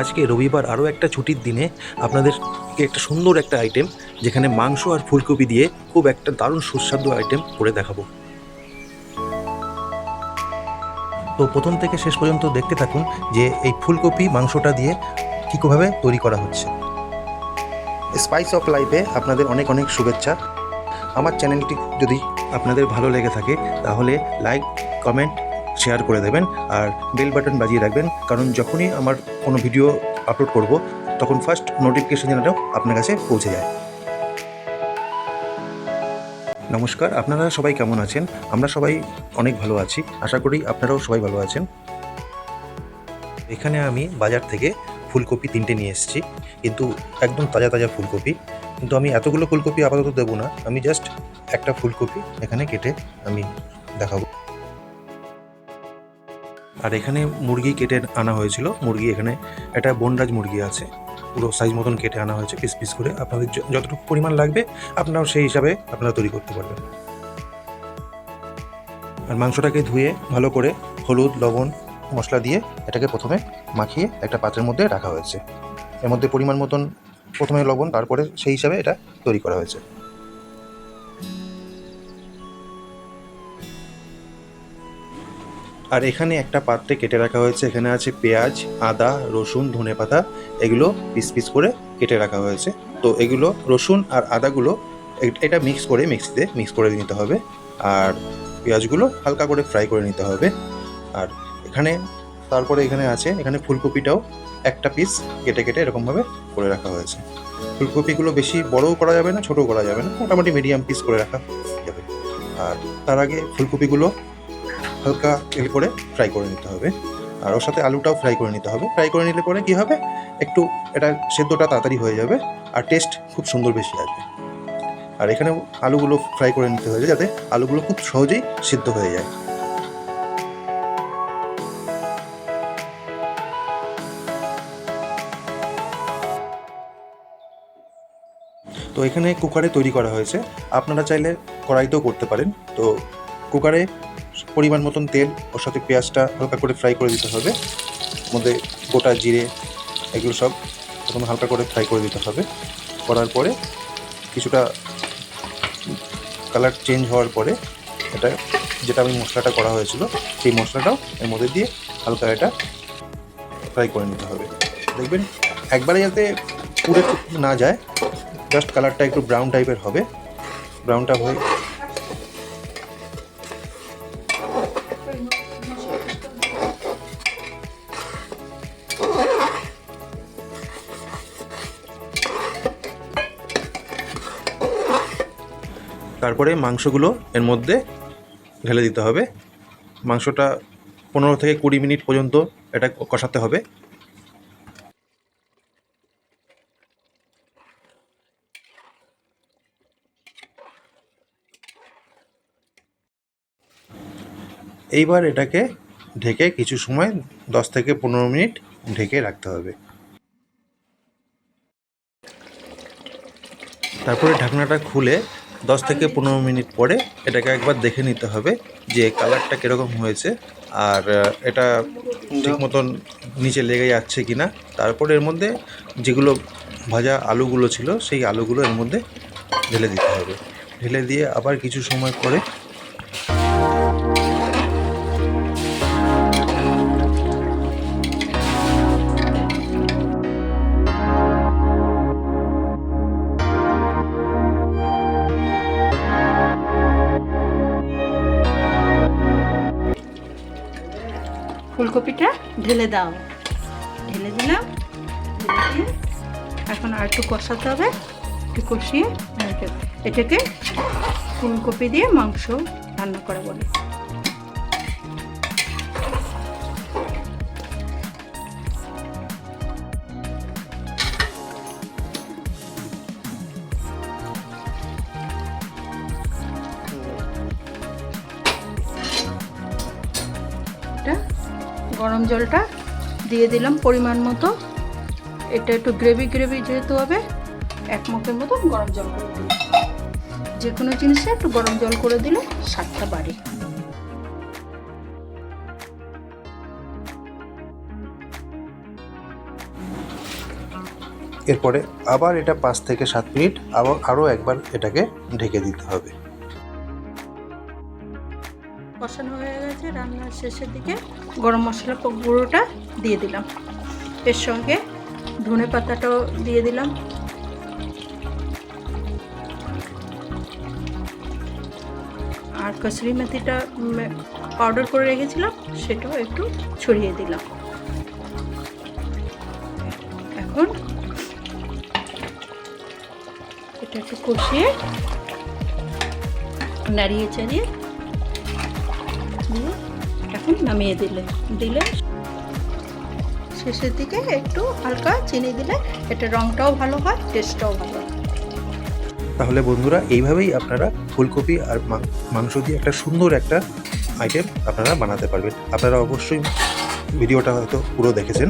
আজকে রবিবার আরও একটা ছুটির দিনে আপনাদের একটা সুন্দর একটা আইটেম যেখানে মাংস আর ফুলকপি দিয়ে খুব একটা দারুণ সুস্বাদু আইটেম করে দেখাবো। তো প্রথম থেকে শেষ পর্যন্ত দেখতে থাকুন যে এই ফুলকপি মাংসটা দিয়ে কীভাবে তৈরি করা হচ্ছে। স্পাইস অফ লাইফে আপনাদের অনেক অনেক শুভেচ্ছা। আমার চ্যানেলটি যদি আপনাদের ভালো লেগে থাকে, তাহলে লাইক কমেন্ট শেয়ার করে দেবেন আর বেল বাটন বাজিয়ে রাখবেন, কারণ যখনই আমার কোনো ভিডিও আপলোড করব, তখন ফার্স্ট নোটিফিকেশন যেন আপনার কাছে পৌঁছে যায়। নমস্কার, আপনারা সবাই কেমন আছেন? আমরা সবাই অনেক ভালো আছি। আশা করি আপনারাও সবাই ভালো আছেন। এখানে আমি বাজার থেকে ফুলকপি তিনটে নিয়ে এসেছি, কিন্তু একদম তাজা তাজা ফুলকপি। কিন্তু আমি এতগুলো ফুলকপি আপাতত দেবো না, আমি জাস্ট একটা ফুলকপি এখানে কেটে আমি দেখাবো। আর এখানে মুরগি কেটে আনা হয়েছিল। মুরগি এখানে একটা বনরাজ মুরগি আছে। পুরো সাইজ মতন কেটে আনা হয়েছে পিস পিস করে। আপনাদের যতটুকু পরিমাণ লাগবে, আপনারাও সেই হিসাবে আপনারা তৈরি করতে পারবেন। আর মাংসটাকে ধুয়ে ভালো করে হলুদ, লবণ, মশলা দিয়ে এটাকে প্রথমে মাখিয়ে একটা পাত্রের মধ্যে রাখা হয়েছে। এর মধ্যে পরিমাণ মতন প্রথমে লবণ, তারপরে সেই হিসাবে এটা তৈরি করা হয়েছে। আর এখানে একটা পাত্রে কেটে রাখা হয়েছে। এখানে আছে পেঁয়াজ, আদা, রসুন ধনেপাতা এগুলো পিস পিস করে কেটে রাখা হয়েছে। তো এগুলো রসুন আর আদাগুলো এটা মিক্স করে মিক্সিতে মিক্স করে নিতে হবে। আর পেঁয়াজগুলো হালকা করে ফ্রাই করে নিতে হবে। আর এখানে, তারপরে এখানে আছে, এখানে ফুলকপিটাও একটা পিস কেটে কেটে এরকমভাবে করে রাখা হয়েছে। ফুলকপিগুলো বেশি বড়ও করা যাবে না, ছোটও করা যাবে না, মোটামুটি মিডিয়াম পিস করে রাখা যাবে। আর তার আগে ফুলকপিগুলো হালকা তেল করে ফ্রাই করে নিতে হবে। আর ওর সাথে আলুটাও ফ্রাই করে নিতে হবে। ফ্রাই করে নিলে পরে কী হবে? একটু এটা সেদ্ধটা তাড়াতাড়ি হয়ে যাবে আর টেস্ট খুব সুন্দর বেশি আসবে। আর এখানে আলুগুলো ফ্রাই করে নিতে হবে যাতে আলুগুলো খুব সহজেই সিদ্ধ হয়ে যায়। তো এখানে কুকারে তৈরি করা হয়েছে। আপনারা চাইলে কড়াইতেও করতে পারেন। তো কুকারে পরিমাণ মতন তেল, ওর সাথে পেঁয়াজটা হালকা করে ফ্রাই করে দিতে হবে। মধ্যে গোটা জিরে, এগুলো সব প্রথমে হালকা করে ফ্রাই করে দিতে হবে। করার পরে কিছুটা কালার চেঞ্জ হওয়ার পরে এটা, যেটা আমি মশলাটা করা হয়েছিল, সেই মশলাটাও এর মধ্যে দিয়ে হালকা এটা ফ্রাই করে নিতে হবে। দেখবেন একবারে যাতে পুড়ে না যায় জাস্ট কালারটা একটু ব্রাউন টাইপের হবে। ব্রাউনটা হয়ে তারপরে মাংসগুলো এর মধ্যে ঢেলে দিতে হবে। মাংসটা পনেরো থেকে কুড়ি মিনিট পর্যন্ত এটা কষাতে হবে। এইবার এটাকে ঢেকে কিছু সময় দশ থেকে পনেরো মিনিট ঢেকে রাখতে হবে। তারপরে ঢাকনাটা খুলে দশ থেকে পনেরো মিনিট পরে এটাকে একবার দেখে নিতে হবে যে কালারটা কীরকম হয়েছে আর এটা ঠিক মতন নিচে লেগে যাচ্ছে কি না তারপরে এর মধ্যে যেগুলো ভাজা আলুগুলো ছিল, সেই আলুগুলো এর মধ্যে ঢেলে দিতে হবে। ঢেলে দিয়ে আবার কিছু সময় পরে ফুলকপিটা ঢেলে দাও। ঢেলে দিলাম। এখন আর একটু কষাতে হবে। একটু কষিয়ে এটাকে ফুলকপি দিয়ে মাংস রান্না করা বলে। গরম জলটা দিয়ে দিলাম পরিমাণ মতো। এটা একটু গ্রেভি গ্রেভি যেহেতু হবে, এক মগের মতো গরম জল করে দিই যে কোনো জিনিসে একটু গরম জল করে দিলে স্বাদটা বাড়ে। এরপরে আবার এটা পাঁচ থেকে সাত মিনিট আবার আরও একবার এটাকে ঢেকে দিতে হবে। কষানো হয়ে গেছে রান্নার শেষের দিকে গরম মশলা গুঁড়োটা দিয়ে দিলাম। এর সঙ্গে ধনে পাতাটাও দিয়ে দিলাম। আর কসুরি মেথিটা পাউডার করে রেখেছিলাম, সেটাও একটু ছড়িয়ে দিলাম। এখন এটা একটু কষিয়ে নাড়িয়ে চাড়িয়ে এখন নামিয়ে দিলে। দিলে শেষের দিকে একটু হালকা চিনি দিলে এটা রংটাও ভালো হয় টেস্টটাও ভালো তাহলে বন্ধুরা, এইভাবেই আপনারা ফুলকপি আর মাংস দিয়ে একটা সুন্দর একটা আইটেম আপনারা বানাতে পারবেন। আপনারা অবশ্যই ভিডিওটা হয়তো পুরো দেখেছেন।